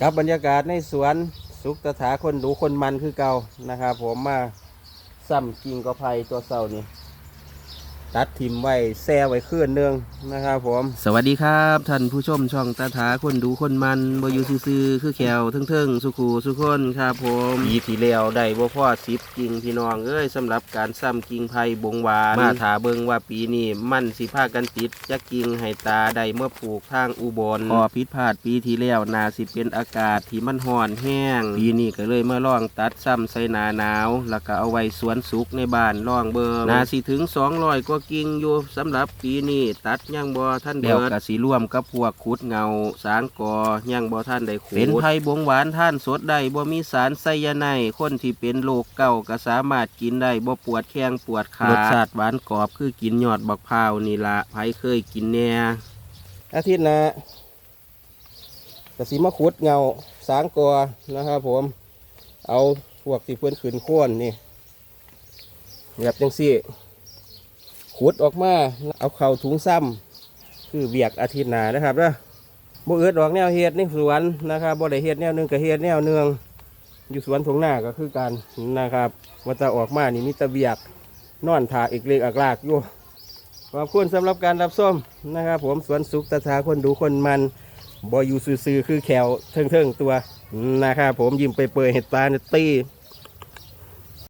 ครับบรรยากาศในสวนสุกตถาคนดูคนมันคือเก่านะครับ ผมมาซ้ำกิ่งกระไผ่ตัวเศร้านี่ ตัดทิมไว้แซ่ไว้คืนหนึงนะครับผม สวัสดีครับท่านผู้ชมช่องตาถาคนดูคนมันบอยู่ซื่อๆคือแขวเทิงๆสุขูสุขคนครับผมปีที่แล้วได้บ่พอสิบกิ่งพี่น้องเอ้ยสำหรับการซ้ำกิ่งไผ่บงหวานมาถาเบิงว่าปีนี้มันสิพากันติดจักกิ่งให้ตาได้เมื่อปลูกทางอุบลพอผิดพลาดปีที่แล้วนาสิเป็นอากาศที่มันห่อนแห้งปีนี้ก็เลยมาลองตัดซ้ำใส่หนาหนาว แล้วก็เอาไว้สวนสุกในบ้านลองเบิงนาสิถึง200กว่ากิ่งอยู่สำหรับปีนี้ตัดยังบ่ท่านเดียวก็สิร่วมกับพวกขุดเงาสางกอยังบ่ท่านได้ขุดเป็นไผ่บงหวานท่านสดได้บ่มีสารไซยาไนด์คนที่เป็นโรคเก่าก็สามารถกินได้บ่ปวดแข้งปวดขารสชาติหวานกรอบคือกินยอดบักพร้าวนี่ละไผเคยกินแน่อาทิตย์หนะกสีมาขุดเงาสางกอนะครับผม เอาพวกที่เพื่อนขืนโค่นนี่แบบจังสี่ ขุดออกมาเอาเข่าถุงซ้ำคือเบียกอาทิตย์หนานะครับนะบ่เอิดออกแนวเฮ็ดในสวนนะครับบ่ได้เฮ็ดแนวหนึงก็เฮ็ดแนวหนึงอยู่สวนทงหน้าก็คือกันนะครับว่าจะออกมานี่มีตะเบียกนอนถาอีกเล็กอักลากอยู่ขอบคุณสำหรับการรับส้มนะครับผมสวนสุขตาถาคนดูคนมันบอยู่ซื่อๆคือแขวเทิงๆตัวนะครับผมยิ้มไปเปิดเห็ดตาเนตี้